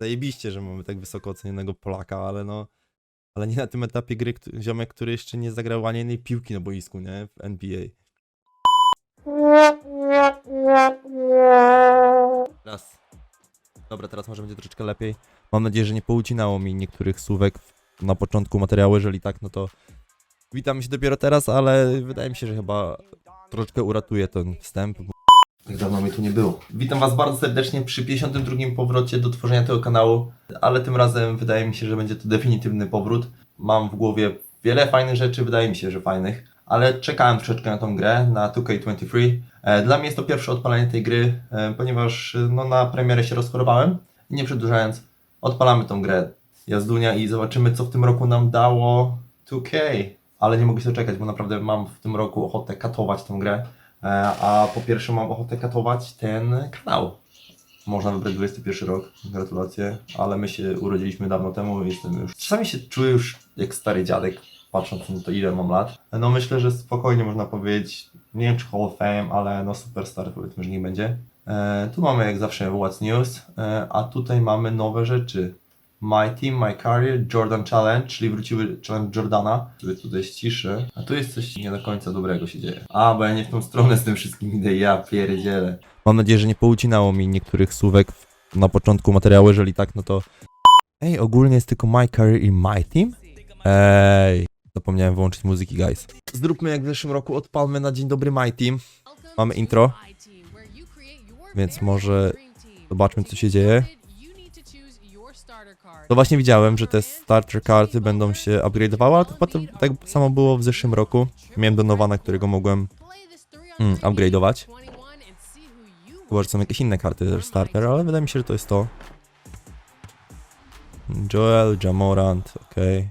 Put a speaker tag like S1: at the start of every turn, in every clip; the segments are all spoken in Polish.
S1: zajebiście, że mamy tak wysoko ocenionego Polaka, ale no, ale nie na tym etapie gry, ziomek, który jeszcze nie zagrał ani jednej piłki na boisku, nie, w NBA. Raz. Dobra, teraz może będzie troszeczkę lepiej. Mam nadzieję, że nie poucinało mi niektórych słówek na początku materiału, jeżeli tak, no to witam się dopiero teraz, ale wydaje mi się, że chyba troszeczkę uratuje ten wstęp. Tak dawno mi tu nie było. Witam Was bardzo serdecznie przy 52. powrocie do tworzenia tego kanału, ale tym razem wydaje mi się, że będzie to definitywny powrót. Mam w głowie wiele fajnych rzeczy, wydaje mi się, że fajnych, ale czekałem troszeczkę na tą grę, na 2K23. E, Dla mnie jest to pierwsze odpalenie tej gry, e, ponieważ e, no, na premierę się rozchorowałem. Nie przedłużając, odpalamy tą grę jazdunia i zobaczymy, co w tym roku nam dało 2K. Ale nie mogę się doczekać, bo naprawdę mam w tym roku ochotę katować tę grę. E, A po pierwsze mam ochotę katować ten kanał. Można wybrać 21 rok, gratulacje, ale my się urodziliśmy dawno temu, jestem już... Czasami się czuję już jak stary dziadek, patrząc na to ile mam lat. No myślę, że spokojnie można powiedzieć, nie wiem czy Hall of Fame, ale no superstar powiedzmy, że nie będzie. E, tu mamy jak zawsze What's News, e, a tutaj mamy nowe rzeczy. My Team, My Career, Jordan Challenge, czyli wróciły challenge Jordana, który tutaj ściszę. A tu jest coś nie do końca dobrego się dzieje. A, bo ja nie w tą stronę z tym wszystkim idę, ja pierdzielę. Mam nadzieję, że nie poucinało mi niektórych słówek na początku materiału, jeżeli tak, no to... Ej, ogólnie jest tylko My Career i My Team? Ej, zapomniałem wyłączyć muzyki, guys. Zróbmy jak w zeszłym roku, odpalmy na dzień dobry My Team.
S2: Mamy intro,
S1: więc może zobaczmy, co się dzieje.
S2: To
S1: To właśnie widziałem, że te starter karty będą się upgrade'owały, ale to chyba to, tak samo było w zeszłym roku. Miałem Donowana, którego mogłem
S2: mm, upgrade'ować.
S1: Chyba, że są jakieś inne karty starter, ale wydaje mi się, że to jest to. Joel, Jamorant, okej.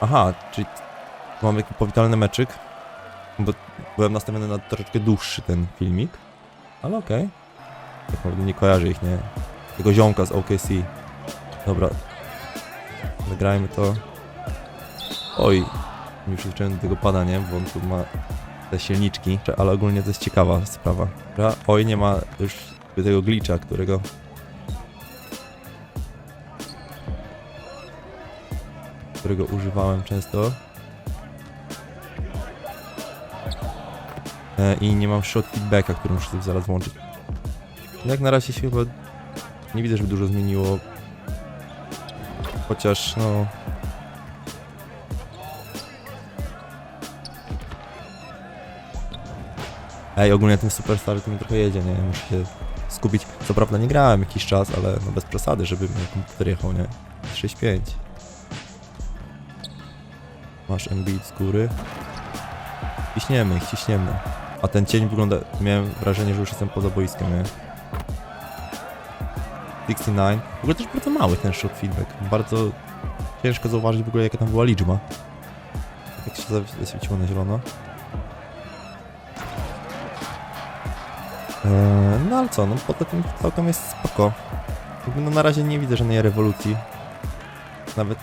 S1: Aha, czyli mamy taki powitalny meczyk. Bo byłem nastawiony na troszeczkę dłuższy ten filmik. Ale okej. Tak naprawdę nie kojarzę ich, nie? Tego ziomka z OKC. Dobra. Zagrajmy to. Oj, już zacząłem do tego pada, nie? Bo on tu ma te silniczki, ale ogólnie to jest ciekawa sprawa. Dobra, oj, nie ma już tego glitcha, którego... którego używałem często. E, I nie mam shot feedbacka, który muszę sobie zaraz włączyć. Jak na razie się chyba nie widzę, żeby dużo zmieniło. Chociaż, no, Ej, ogólnie ten Superstar to mi trochę jedzie, nie? Muszę się skupić. Co prawda nie grałem jakiś czas, ale no bez przesady, żeby mi komputer jechał, nie? 6.5. Masz Embiid z góry. Ciśniemy ich, ciśniemy. A ten cień wygląda... Miałem wrażenie, że już jestem poza boiskiem, nie? 69. W ogóle też bardzo mały ten shot feedback. Bardzo ciężko zauważyć w ogóle jaka tam była liczba. Jak się zaświeciło na zielono. Eee, no ale co, no poza tym całkiem jest spoko. No na razie nie widzę żadnej rewolucji. Nawet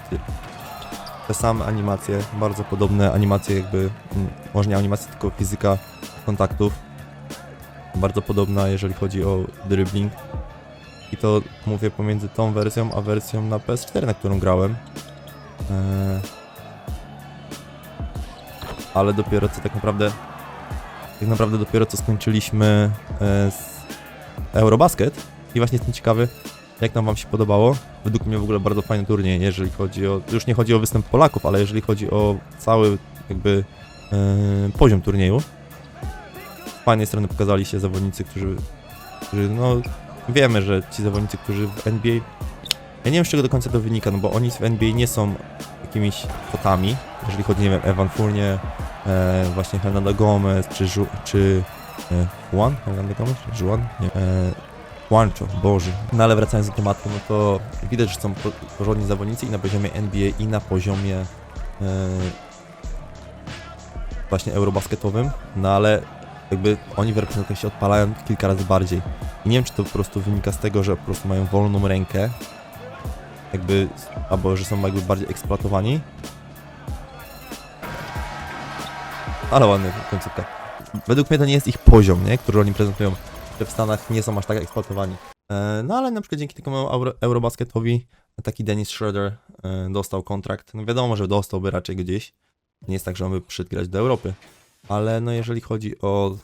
S1: te same animacje, bardzo podobne animacje jakby, może nie animacje, tylko fizyka kontaktów. Bardzo podobna, jeżeli chodzi o dribbling. I to mówię pomiędzy tą wersją, a wersją na PS4, na którą grałem. Eee, ale dopiero co tak naprawdę tak naprawdę dopiero co skończyliśmy e, Eurobasket i właśnie jestem ciekawy, jak nam wam się podobało. Według mnie w ogóle bardzo fajny turniej, jeżeli chodzi o, już nie chodzi o występ Polaków, ale jeżeli chodzi o cały jakby e, poziom turnieju. Z fajnej strony pokazali się zawodnicy, którzy, którzy no wiemy, że ci zawodnicy, którzy w NBA ja nie wiem z czego do końca to wynika, no bo oni w NBA nie są jakimiś kotami, jeżeli chodzi, nie wiem, Evan Fournier, e, właśnie Hernando Gomez, czy, Ju, czy e, Juan? Hernando Gomez? Czy Juan? Nie. E, Juancho, Boże. No ale wracając do tematu, no to widać, że są po- porządni zawodnicy i na poziomie NBA, i na poziomie e, właśnie eurobasketowym, no ale jakby oni w reprezentacji się odpalają kilka razy bardziej. I nie wiem, czy to po prostu wynika z tego, że po prostu mają wolną rękę, jakby, albo że są jakby bardziej eksploatowani, ale ładny końcówka. Według mnie to nie jest ich poziom, nie? który oni prezentują. w Stanach nie są aż tak eksploatowani. E, no ale na przykład dzięki Euro, Eurobasketowi taki Dennis Schroeder e, dostał kontrakt. No wiadomo, że dostałby raczej gdzieś. Nie jest tak, że on by przyszedł grać do Europy. Ale no jeżeli chodzi o,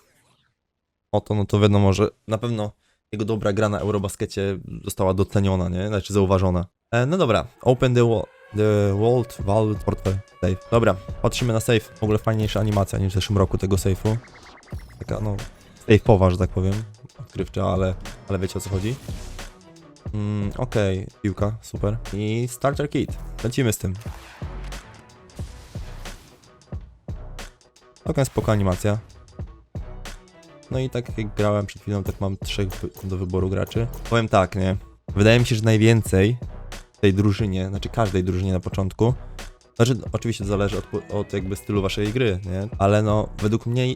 S1: o to, no to wiadomo, że na pewno jego dobra gra na Eurobaskecie została doceniona, nie? Znaczy zauważona. E, no dobra, open the, the Vault, Vault Portfolio Safe. Dobra, patrzymy na safe. W ogóle fajniejsza animacja niż w zeszłym roku tego safe'u. Taka no, safe'owa, że tak powiem. Odkrywcza, ale, ale wiecie o co chodzi. Mm, Okej, piłka, super. I starter kit. Lecimy z tym. Całkiem spoko animacja. No i tak jak grałem przed chwilą, tak mam trzech do wyboru graczy. Powiem tak, nie? Wydaje mi się, że najwięcej tej drużynie, znaczy każdej drużynie na początku, znaczy oczywiście to zależy od, od jakby stylu waszej gry, nie? Ale no, według mnie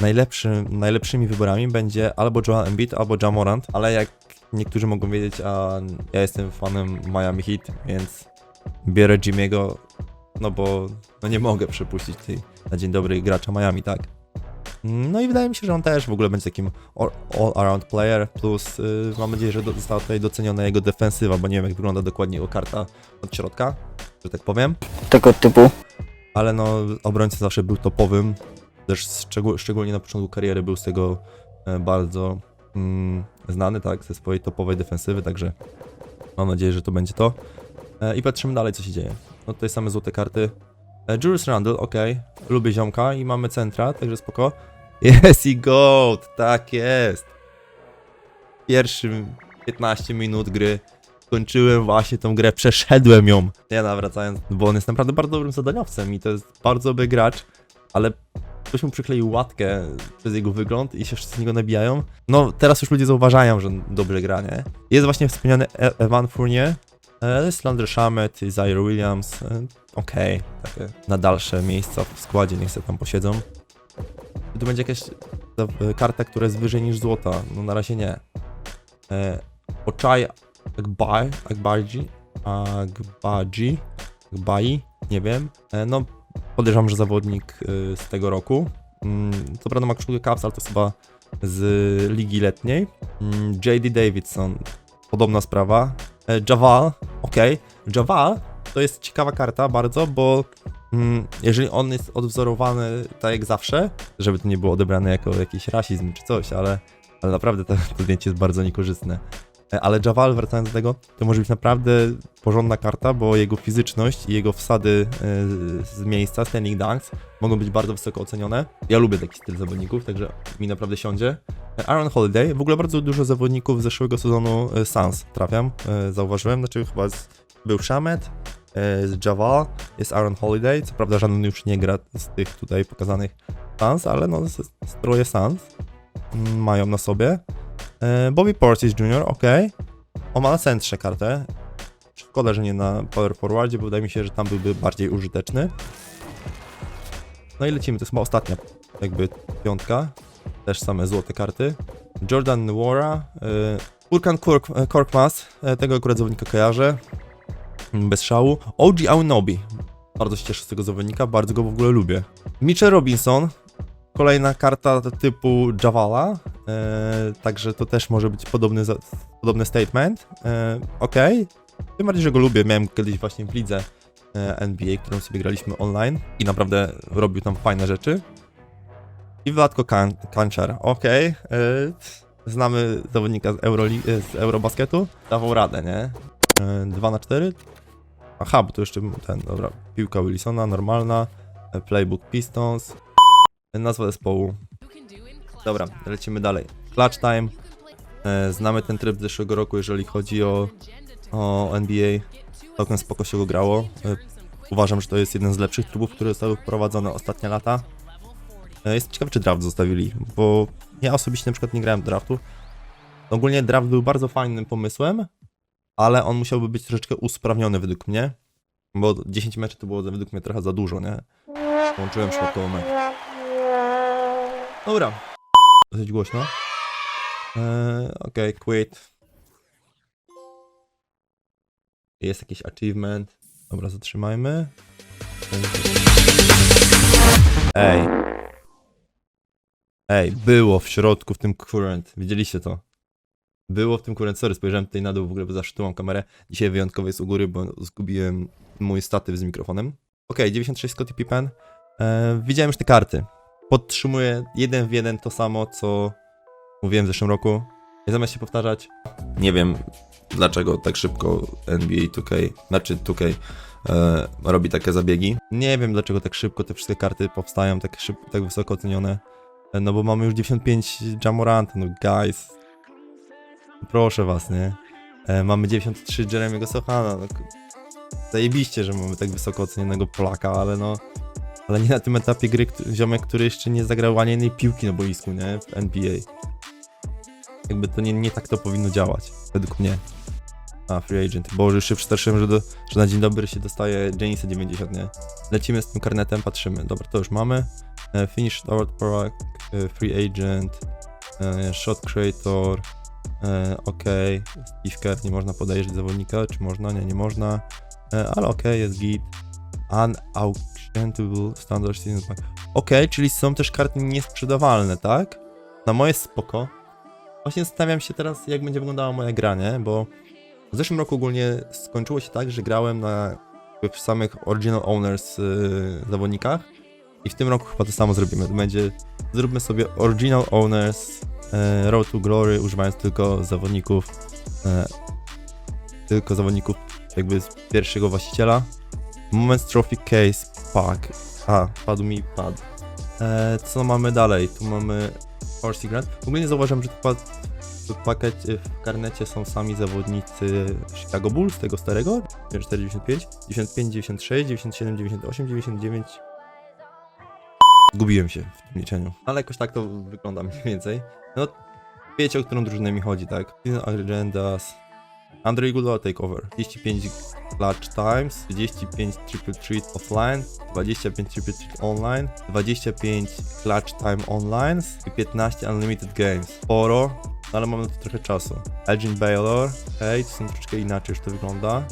S1: najlepszym, najlepszymi wyborami będzie albo Joel Embiid, albo Jamorant, ale jak niektórzy mogą wiedzieć, a ja jestem fanem Miami Heat, więc biorę Jimmy'ego, no bo no nie mogę przepuścić tej na dzień dobry gracza Miami, tak? No i wydaje mi się, że on też w ogóle będzie takim all- all-around player, plus yy, mam nadzieję, że do, została tutaj doceniona jego defensywa, bo nie wiem jak wygląda dokładnie jego karta od środka, że tak powiem,
S3: tego typu.
S1: ale no obrońca zawsze był topowym, też szczególnie na początku kariery był z tego e, bardzo mm, znany, tak, ze swojej topowej defensywy, także mam nadzieję, że to będzie to. E, I patrzymy dalej, co się dzieje. No tutaj same złote karty. E, Julius Randle, ok, lubię ziomka i mamy centra, także spoko. Jest i gold, tak jest. Pierwszy 15 minut gry skończyłem właśnie tą grę, przeszedłem ją. Ja nawracając, bo on jest naprawdę bardzo dobrym zadaniowcem i to jest bardzo dobry gracz, ale ktoś mu przykleił łatkę przez jego wygląd i się wszyscy z niego nabijają. No, teraz już ludzie zauważają, że dobrze gra, nie? Jest właśnie wspomniany e Evan Fournier, e, jest Lander Shamet, Zaire Williams, e, okej, takie na dalsze miejsca w składzie, niech sobie tam posiedzą. Tu będzie jakaś e, karta, która jest wyżej niż złota, no na razie nie. E, Oczaj Agbai, Agbaji, Agbaji, Agbai, nie wiem. No, podejrzewam, że zawodnik z tego roku. Mm, Co prawda ma koszulkę Caps, ale to chyba z ligi letniej. Mm, J.D. Davidson, podobna sprawa. E, Javal, okej. Javal to jest ciekawa karta bardzo, bo mm, jeżeli on jest odwzorowany tak jak zawsze, żeby to nie było odebrane jako jakiś rasizm czy coś, ale, ale naprawdę to, to zdjęcie jest bardzo niekorzystne. E, Ale Javal, wracając do tego, to może być naprawdę porządna karta, bo jego fizyczność i jego wsady e, z miejsca, standing dunks, mogą być bardzo wysoko ocenione. Ja lubię taki styl zawodników, także mi naprawdę siądzie. E, Aaron Holiday, w ogóle bardzo dużo zawodników z zeszłego sezonu Suns trafiam, zauważyłem, znaczy chyba z, był Shamet, z Javal, jest Aaron Holiday, co prawda żaden już nie gra z tych tutaj pokazanych Suns, ale no stroje Suns mm, mają na sobie. E, Bobby Portis Jr., ok. On ma na centrze kartę. Szkoda, że nie na power forwardzie, bo wydaje mi się, że tam byłby bardziej użyteczny. No i lecimy, to jest chyba ostatnia jakby piątka. Też same złote karty. Jordan Nwora, y, Urkan Kork, y, tego akurat zawodnika kojarzę. Mm, Bez szału. OG Aonobi. Bardzo się cieszę z tego zawodnika, bardzo go w ogóle lubię. Mitchell Robinson, kolejna karta typu Javala, e, także to też może być podobny, podobny statement. E, ok, tym bardziej, że go lubię, miałem kiedyś właśnie w lidze e, NBA, którą sobie graliśmy online i naprawdę robił tam fajne rzeczy. I Wladko kan Kanczar, ok, e, znamy zawodnika z, Euroli e, z Eurobasketu, dawał radę, nie? 2 na 4 Aha, bo to jeszcze ten, dobra, piłka Wilsona, normalna, e, playbook Pistons, nazwa zespołu. Dobra, lecimy dalej. Clutch time. E, znamy ten tryb z zeszłego roku, jeżeli chodzi o, o NBA. Całkiem spoko się go grało. E, uważam, że to jest jeden z lepszych trybów, które zostały wprowadzone ostatnie lata. E, jest ciekawe, czy draft zostawili, bo ja osobiście na przykład nie grałem draftu. Ogólnie draft był bardzo fajnym pomysłem, ale on musiałby być troszeczkę usprawniony według mnie, bo 10 meczy to było według mnie trochę za dużo, nie? Łączyłem przypadkowo mecz. Dobra. Dosyć głośno. Eee, Okej, quit. Jest jakiś achievement. Dobra, zatrzymajmy. Ej. Ej, było w środku w tym current. Widzieliście to? Było w tym current. Sorry, spojrzałem tutaj na dół w ogóle, bo zawsze kamerę. Dzisiaj wyjątkowo jest u góry, bo zgubiłem mój statyw z mikrofonem. Okej, 96 Scottie Pippen. E, widziałem już te karty. Podtrzymuję jeden w jeden to samo, co mówiłem w zeszłym roku. I zamiast się powtarzać, nie wiem dlaczego tak szybko NBA 2K, znaczy 2K e, robi takie zabiegi. Nie wiem dlaczego tak szybko te wszystkie karty powstają, tak szybko, tak wysoko ocenione. E, No bo mamy już 95 Jamoranta, no guys. Proszę was, nie? E, mamy 93 Jeremiego Sochana, no zajebiście, że mamy tak wysoko ocenionego Polaka, ale no... Ale nie na tym etapie gry, ziomek, który jeszcze nie zagrał ani jednej piłki na boisku, nie? W NBA. Jakby to nie, nie tak to powinno działać, według mnie. A, free agent. Boże, już się przestraszyłem, że, do, że na dzień dobry się dostaje Janisa 90, nie? Lecimy z tym karnetem, patrzymy. Dobra, to już mamy. E, Finish Award Product, e, Free Agent, e, Shot Creator, e, ok. Steve nie można podejrzeć zawodnika, czy można? Nie, nie można. E, ale ok, jest git. Unauctionable Standard Season Pack. Ok, czyli są też karty niesprzedawalne, tak? Na moje spoko. Właśnie zastanawiam się teraz, jak będzie wyglądała moja granie, bo w zeszłym roku ogólnie skończyło się tak, że grałem na w samych original owners yy, zawodnikach i w tym roku chyba to samo zrobimy. Będzie, zróbmy sobie original owners yy, Road to Glory, używając tylko zawodników yy, tylko zawodników jakby z pierwszego właściciela. Moments Trophy Case Pack. A, padł mi pad. E, co mamy dalej? Tu mamy Horsey Grant. W ogóle nie zauważyłem, że tu pa- w, pakiecie, w karnecie są sami zawodnicy Chicago Bulls, tego starego. 94, 95, 95, 96, 97, 98, 99. Zgubiłem się w tym liczeniu. Ale jakoś tak to wygląda mniej więcej. No, wiecie, o którą drużynę mi chodzi, tak? Season Andre Iguodala Takeover. 35 Clutch Times, 35 Triple Treat Offline, 25 Triple Treat Online, 25 Clutch Time Online i 15 Unlimited Games. Sporo, no ale mamy tu trochę czasu. Elgin Baylor, okej, to są troszeczkę inaczej już to wygląda.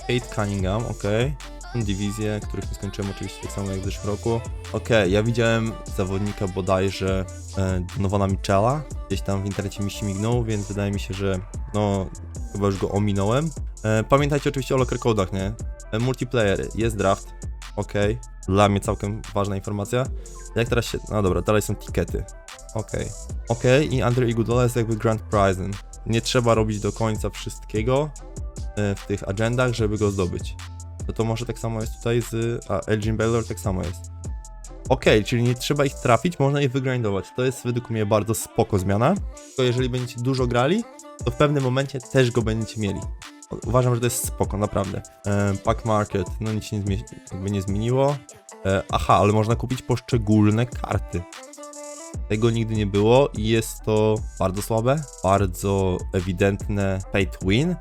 S1: Kate Cunningham, okej. Są dywizje, których nie skończyłem oczywiście tak samo jak w zeszłym roku. Okej, ja widziałem zawodnika bodajże e, Donowana Michela, gdzieś tam w internecie mi śmignął, więc wydaje mi się, że no chyba już go ominąłem. E, pamiętajcie oczywiście o locker codach, nie? E, multiplayer, jest draft, okej. Dla mnie całkiem ważna informacja. Jak teraz się... No dobra, dalej są tikety. Okej. Okej, i Andre Iguodala jest jakby grand prizem. Nie trzeba robić do końca wszystkiego e, w tych agendach, żeby go zdobyć. No to może tak samo jest tutaj z... A, Elgin Baylor tak samo jest. Okej, czyli nie trzeba ich trafić, można ich wygrindować. To jest według mnie bardzo spoko zmiana. Tylko jeżeli będziecie dużo grali, to w pewnym momencie też go będziecie mieli. Uważam, że to jest spoko, naprawdę. E, pack Market, no nic się nie, jakby nie zmieniło. E, aha, ale można kupić poszczególne karty. Tego nigdy nie było i jest to bardzo słabe, bardzo ewidentne pay to win,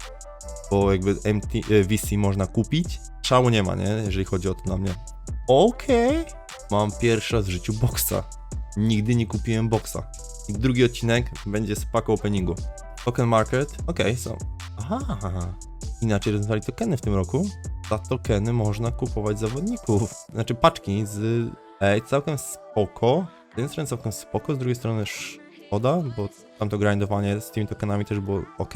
S1: bo jakby MT, e, VC można kupić. Szału nie ma, nie? Jeżeli chodzi o to dla mnie. Okej. Mam pierwszy raz w życiu boksa. Nigdy nie kupiłem boksa. Drugi odcinek będzie z pack openingu. Token market, okej, są. Aha, inaczej rozwiązali tokeny w tym roku. Za tokeny można kupować zawodników. Znaczy paczki z... Ej, całkiem spoko. Z jednej strony całkiem spoko, z drugiej strony szkoda, bo tamto grindowanie z tymi tokenami też było ok.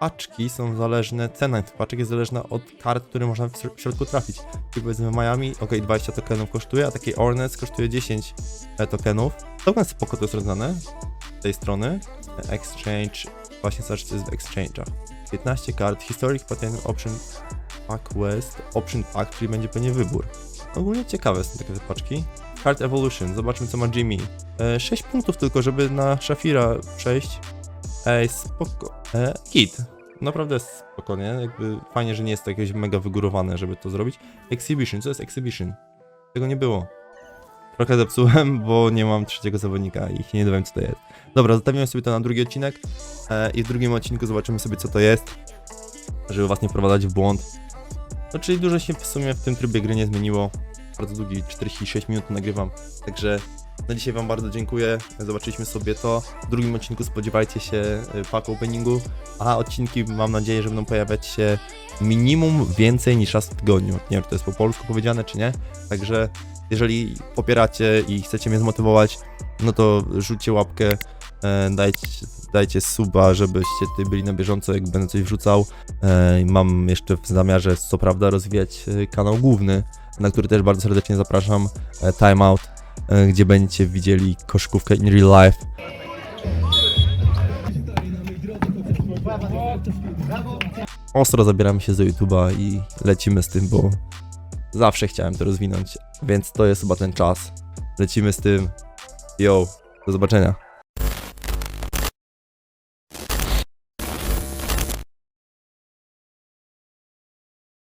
S1: Paczki są zależne, cena tych paczek jest zależna od kart, które można w śr- w środku trafić. Czyli powiedzmy Miami, ok, 20 tokenów kosztuje, a taki Hornets kosztuje 10 e, tokenów. Całkiem spoko to jest rozdane z tej strony. Exchange, właśnie zobaczcie w exchange'ach. 15 kart, Historic Patent Option Pack West, Option Pack, czyli będzie pewnie wybór. Ogólnie ciekawe są takie paczki. Card Evolution, zobaczmy co ma Jimmy. E, 6 punktów tylko, żeby na Shafira przejść. Ej, spoko. E, kit. Naprawdę spoko, nie? Jakby fajnie, że nie jest to jakieś mega wygórowane, żeby to zrobić. Exhibition, co jest Exhibition? Tego nie było. Trochę zepsułem, bo nie mam trzeciego zawodnika i nie wiem co to jest. Dobra, zostawiłem sobie to na drugi odcinek e, i w drugim odcinku zobaczymy sobie co to jest, żeby was nie wprowadzać w błąd. No czyli dużo się w sumie w tym trybie gry nie zmieniło. Bardzo długi, 46 minut nagrywam, także na dzisiaj wam bardzo dziękuję. Zobaczyliśmy sobie to. W drugim odcinku spodziewajcie się y, pack openingu, a odcinki mam nadzieję, że będą pojawiać się minimum więcej niż raz w tygodniu. Nie wiem, czy to jest po polsku powiedziane, czy nie. Także jeżeli popieracie i chcecie mnie zmotywować, no to rzućcie łapkę, e, dajcie, dajcie suba, żebyście tutaj byli na bieżąco, jak będę coś wrzucał. E, mam jeszcze w zamiarze, co prawda, rozwijać e, kanał główny, na który też bardzo serdecznie zapraszam, Timeout, gdzie będziecie widzieli koszykówkę in real life. Ostro zabieramy się za YouTube'a i lecimy z tym, bo zawsze chciałem to rozwinąć, więc to jest chyba ten czas. Lecimy z tym. Yo, do zobaczenia.